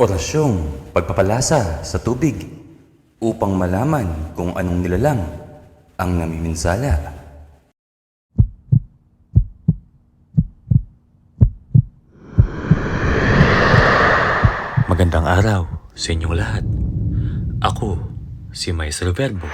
Orasyong pagpapalasa sa tubig upang malaman kung anong nilalang ang namiminsala. Magandang araw sa inyong lahat. Ako, si Maestro Verbo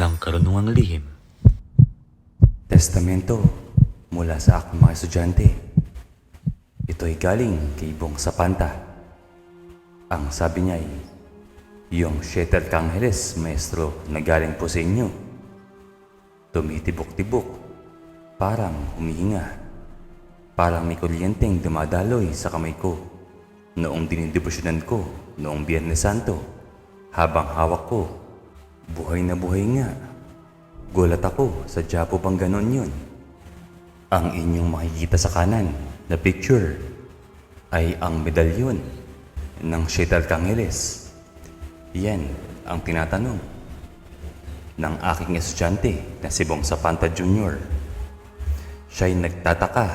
ng Karunungang Lihim. Testamento mula sa aking mga estudyante. Ito ay galing kay Bong Sapanta. Ang sabi niya ay, yung Shetel Kangeles, maestro, na po sa inyo. Tumitibok-tibok, parang humihinga. Parang may kuryenteng dumadaloy sa kamay ko noong dinidibusyonan ko noong Biyernes Santo habang hawak ko. Buhay na buhay nga. Gulat ako, sadya po bang ganon yun? Ang inyong makikita sa kanan na picture ay ang medalyon ng Shetal Kangeles. Yan ang tinatanong ng aking estudyante na si Bong Sapanta Jr. Siya'y nagtataka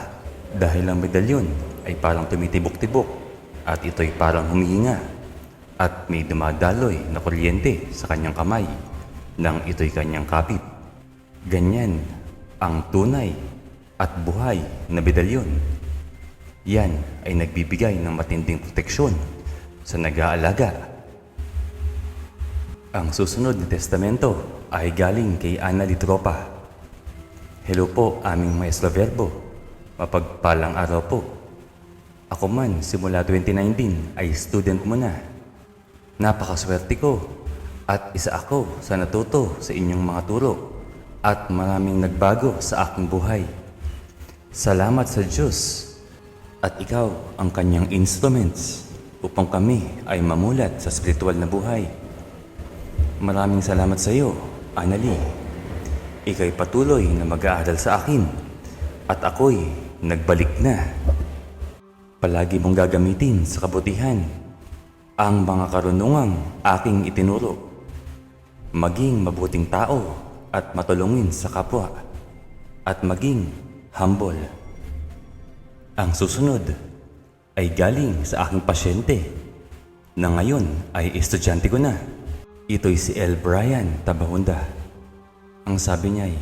dahil ang medalyon ay parang tumitibok-tibok at ito'y parang humihinga at may dumadaloy na kuryente sa kanyang kamay nang ito'y kanyang kapit. Ganyan ang tunay at buhay na medalyon. Yan ay nagbibigay ng matinding proteksyon sa nag-aalaga. Ang susunod na testamento ay galing kay Ana Litropa. Hello po aming Maestro Verbo. Mapagpalang araw po. Ako man simula 2019 ay student mo na. Napakaswerte ko at isa ako sa natuto sa inyong mga turo at maraming nagbago sa aking buhay. Salamat sa Diyos at ikaw ang kanyang instruments upang kami ay mamulat sa spiritual na buhay. Maraming salamat sa iyo, Anali. Ika'y patuloy na mag-aaral sa akin at ako'y nagbalik na. Palagi mong gagamitin sa kabutihan ang mga karunungang aking itinuro. Maging mabuting tao at matulungin sa kapwa at maging humble. Ang susunod ay galing sa aking pasyente na ngayon ay estudyante ko na. Ito'y si L. Brian Tabahunda. Ang sabi niya ay,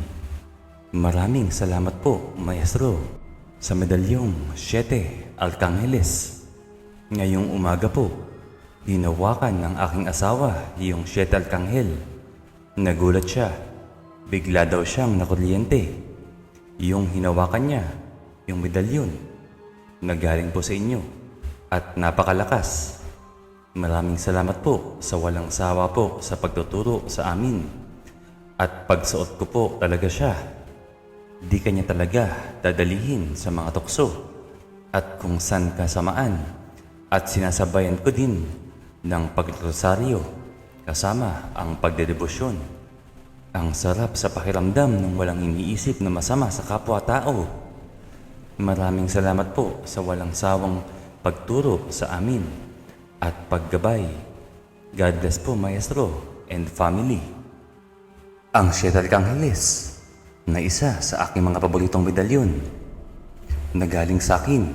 Maraming salamat po, Maestro, sa medalyong Siete Arcangeles. Ngayong umaga po, hinawakan ng aking asawa yung Siete Arcangel. Nagulat siya. Bigla daw siyang nakuryente. Yung hinawakan niya, yung medalyon, na galing po sa inyo at napakalakas. Maraming salamat po sa walang sawa po sa pagtuturo sa amin. At pagsuot ko po talaga siya. Di kanya talaga dadalihin sa mga tukso at kung san kasamaan at sinasabayan ko din ng pagrosaryo kasama ang pagdedebosyon. Ang sarap sa pakiramdam ng walang iniisip na masama sa kapwa-tao. Maraming salamat po sa walang sawang pagturo sa amin at paggabay. God bless po, Maestro and family. Ang Siete Arcangeles na isa sa aking mga paboritong medalyon na galing sa akin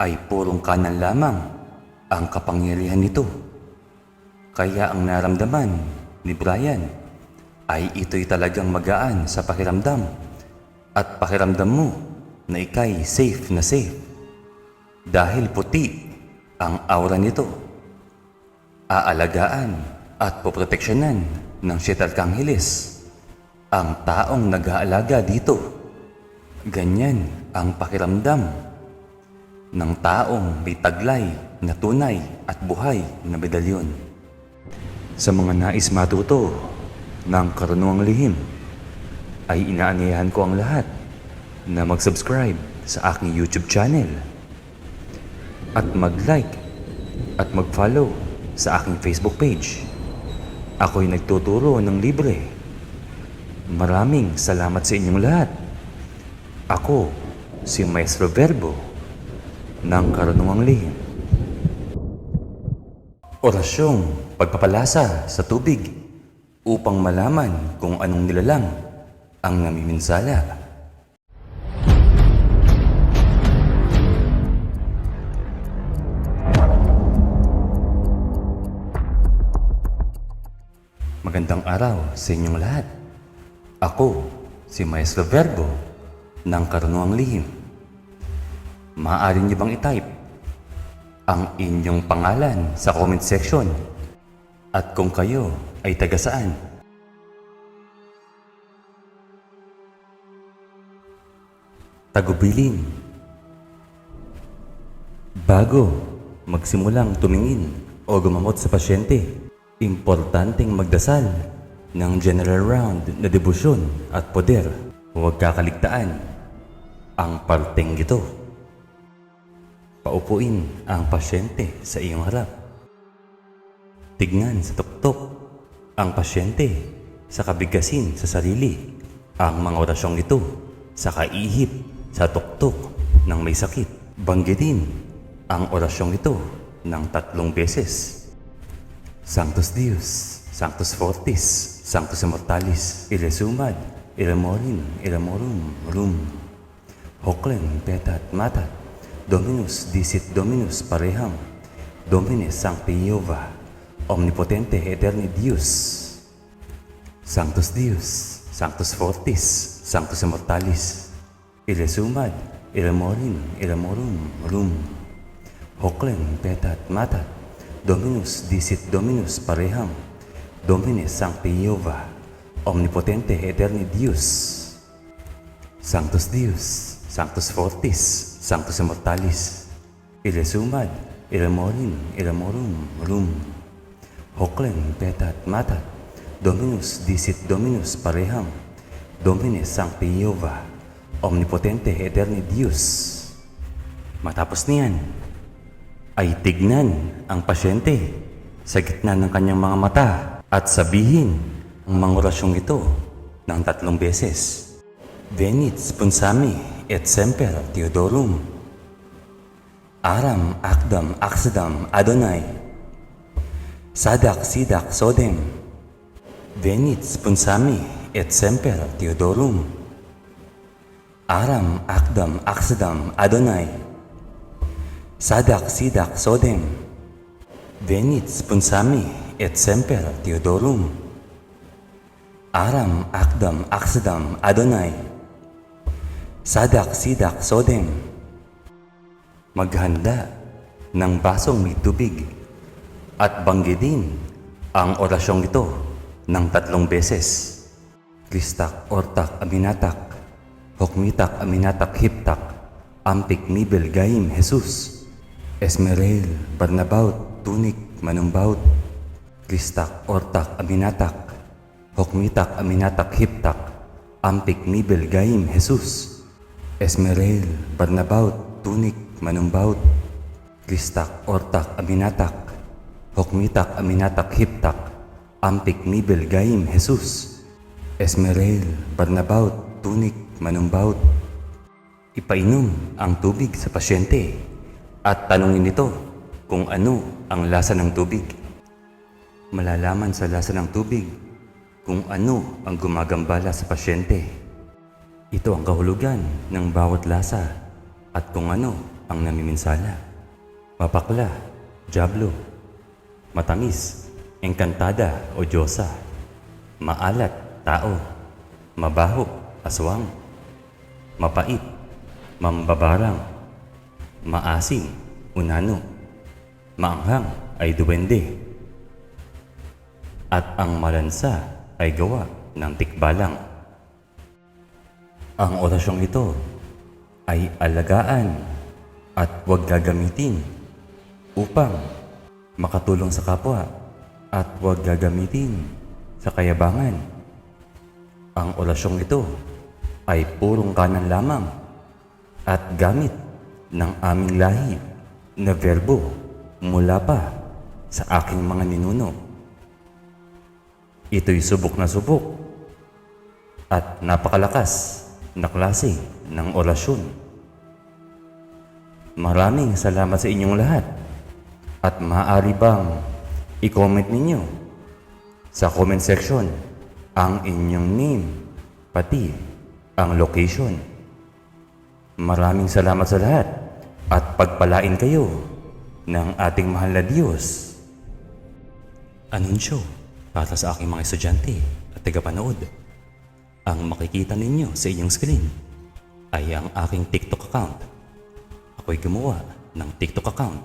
ay purong kanan lamang ang kapangyarihan nito. Kaya ang naramdaman ni Brian ay ito'y talagang magaan sa pakiramdam at pakiramdam mo na ikay safe na safe dahil puti ang aura nito. Aalagaan at poproteksyonan ng Arcangeles ang taong nag-aalaga dito. Ganyan ang pakiramdam ng taong may taglay na tunay at buhay na medalyon. Sa mga nais matuto ng karunungang lihim, ay inaanyayahan ko ang lahat na mag-subscribe sa aking YouTube channel at mag-like at mag-follow sa aking Facebook page. Ako'y nagtuturo ng libre. Maraming salamat sa inyong lahat. Ako, si Maestro Verbo ng Karunungang Lihim. Orasyong pagpapalasa sa tubig upang malaman kung anong nilalang ang namiminsala. Magandang araw sa inyong lahat. Ako, si Maestro Verbo ng Karunungang Lihim. Maaari niyo bang itype ang inyong pangalan sa comment section at kung kayo ay taga saan? Tagubilin. Bago magsimulang tumingin o gumamot sa pasyente, importanteng magdasal ng general round na debosyon at poder. Huwag kakaligtaan ang parteng ito. Paupuin ang pasyente sa iyong harap. Tignan sa tuktok ang pasyente sa kabigasin sa sarili. Ang mga orasyong ito sa kaihip sa tuktok ng may sakit. Banggitin ang orasyong ito ng tatlong beses. Sanctus Deus, Sanctus Fortis, Sanctus Immortalis, Iresumad, Iremorin, Iremorum, Rum. Hoclem, Petat, Matat, Dominus, Dicit Dominus, Pareham, Domine Sancti Jehovah, Omnipotente Eterni Deus, Sanctus Deus, Sanctus Fortis, Sanctus Immortalis, Iresumad, Iremorin, Iremorum, Rum. Hoclem, Petat, Matat, Dominus, Dicit Dominus, Pareham, Domine Sancti Jehovah, Omnipotente Eterni Deus, Sanctus Deus, Sanctus Fortis, Sanctus Immortalis, Iresumad, Iremorin, Iremorum, Rum. Hoclem, Petat, Matat, Dominus, Dicit Dominus, Pareham, Domine Sancti Jehovah, Omnipotente Eterni Deus. Matapos niyan, ay tignan ang pasyente sa gitna ng kanyang mga mata at sabihin ang mga orasyong ito ng tatlong beses. Venit sponsami et semper Theodorum. Aram akdam aksadam Adonai. Sadak sidak sodem. Venit sponsami et semper Theodorum. Aram akdam aksadam Adonai. Sadak sidak sodem. Venit sponsami et semper Theodorum. Aram akdam aksadam Adonai. Sadak sidak sodem. Maghanda ng basong may tubig at banggitin ang orasyong ito ng tatlong beses. Kristak ortak aminatak, hokmitak aminatak hiptak, ampik mibel gaim Jesus. Esmerel, Barnabaut, Tunik, Manumbaut, Kristak, Ortak, Aminatak, Hokmitak, Aminatak, Hiptak, Ampik, Mibel, Gaim, Jesus, Esmerel, Barnabaut, Tunik, Manumbaut, Kristak, Ortak, Aminatak, Hokmitak, Aminatak, Hiptak, Ampik, Mibel, Gaim, Jesus, Esmerel, Barnabaut, Tunik, Manumbaut, Ipainom ang tubig sa pasyente at tanungin nito kung ano ang lasa ng tubig. Malalaman sa lasa ng tubig kung ano ang gumagambala sa pasyente. Ito ang kahulugan ng bawat lasa at kung ano ang namiminsala. Mapakla, jablo, matamis, engkantada o diyosa, maalat, tao, mabaho, aswang, mapait, mambabarang, maasim, unano, maanghang ay duwende, at ang malansa ay gawa ng tikbalang. Ang orasyong ito ay alagaan at huwag gagamitin upang makatulong sa kapwa at huwag gagamitin sa kayabangan. Ang orasyong ito ay purong kanan lamang at gamit ng aming lahi na verbo mula pa sa aking mga ninuno. Ito'y subok na subok at napakalakas na klase ng orasyon. Maraming salamat sa inyong lahat at maaari bang i-comment ninyo sa comment section ang inyong name pati ang location. Maraming salamat sa lahat at pagpalain kayo ng ating mahal na Diyos. Anunsyo Para sa aking mga estudyante at tagapanood, ang makikita ninyo sa inyong screen ay ang aking TikTok account. Ako'y gumawa ng TikTok account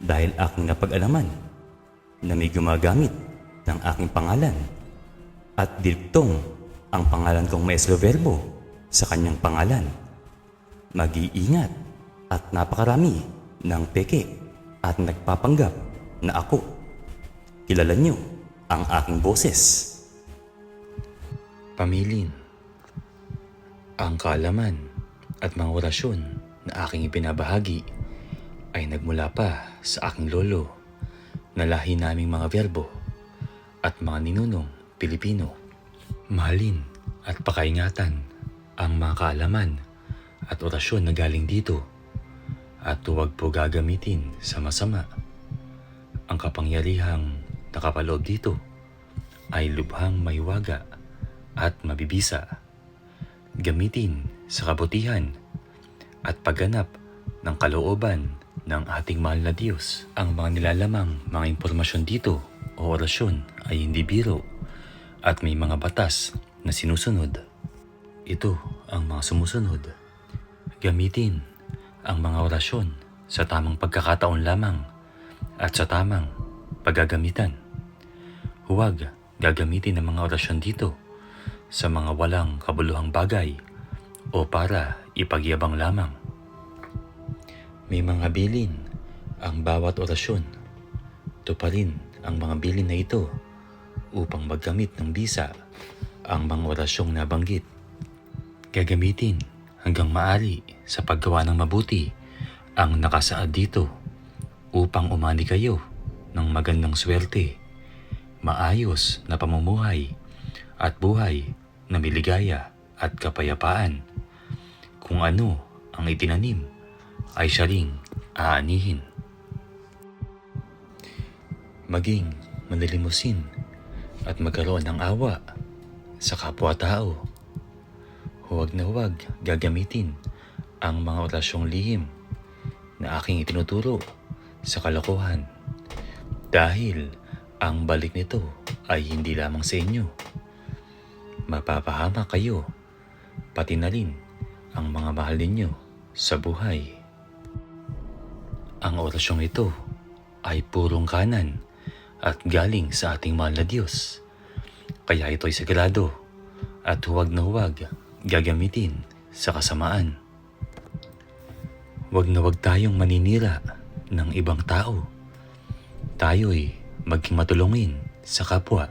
dahil aking napag-alaman na may gumagamit ng aking pangalan at diltong ang pangalan kong Maestro Verbo sa kanyang pangalan. Mag-iingat at napakarami ng peke at nagpapanggap na ako. Kilala niyo ang aking boses. Pamilin. Ang kaalaman at mga orasyon na aking ipinabahagi ay nagmula pa sa aking lolo na lahi naming mga verbo at mga ninunong Pilipino. Mahalin at pakaingatan ang mga kaalaman at orasyon na galing dito at huwag po gagamitin sa masama. Ang kapangyarihang nakapaloob dito ay lubhang maywaga at mabibisa. Gamitin sa kabutihan at pagganap ng kalooban ng ating mahal na Diyos. Ang mga nilalamang mga impormasyon dito o orasyon ay hindi biro at may mga batas na sinusunod. Ito ang mga sumusunod. Gamitin ang mga orasyon sa tamang pagkakataon lamang at sa tamang paggagamitan. Huwag gagamitin ang mga orasyon dito sa mga walang kabuluhang bagay o para ipagyabang lamang. May mga bilin ang bawat orasyon. Tuparin ang mga bilin na ito upang maggamit ng bisa ang mga orasyong nabanggit. Gagamitin hanggang maari sa paggawa ng mabuti ang nakasaad dito upang umani kayo ng magandang swerte, maayos na pamumuhay at buhay na miligaya at kapayapaan. Kung ano ang itinanim ay siya ring aanihin. Maging manilimusin at magkaroon ng awa sa kapwa-tao. Huwag na huwag gagamitin ang mga orasyong lihim na aking itinuturo sa kalokohan dahil ang balik nito ay hindi lamang sa inyo. Mapapahama kayo, pati na rin ang mga mahal ninyo sa buhay. Ang orasyong ito ay purong kanan at galing sa ating mahal na Diyos. Kaya ito'y sagrado at huwag na huwag gagamitin sa kasamaan. Huwag na huwag tayong maninira ng ibang tao. Tayo'y maging matulungin sa kapwa.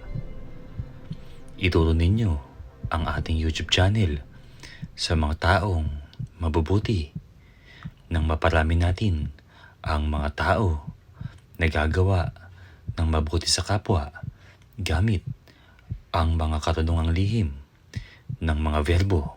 Ituro ninyo ang ating YouTube channel sa mga taong mabubuti nang maparami natin ang mga tao na gagawa ng mabuti sa kapwa gamit ang mga karunungang lihim ng mga verbo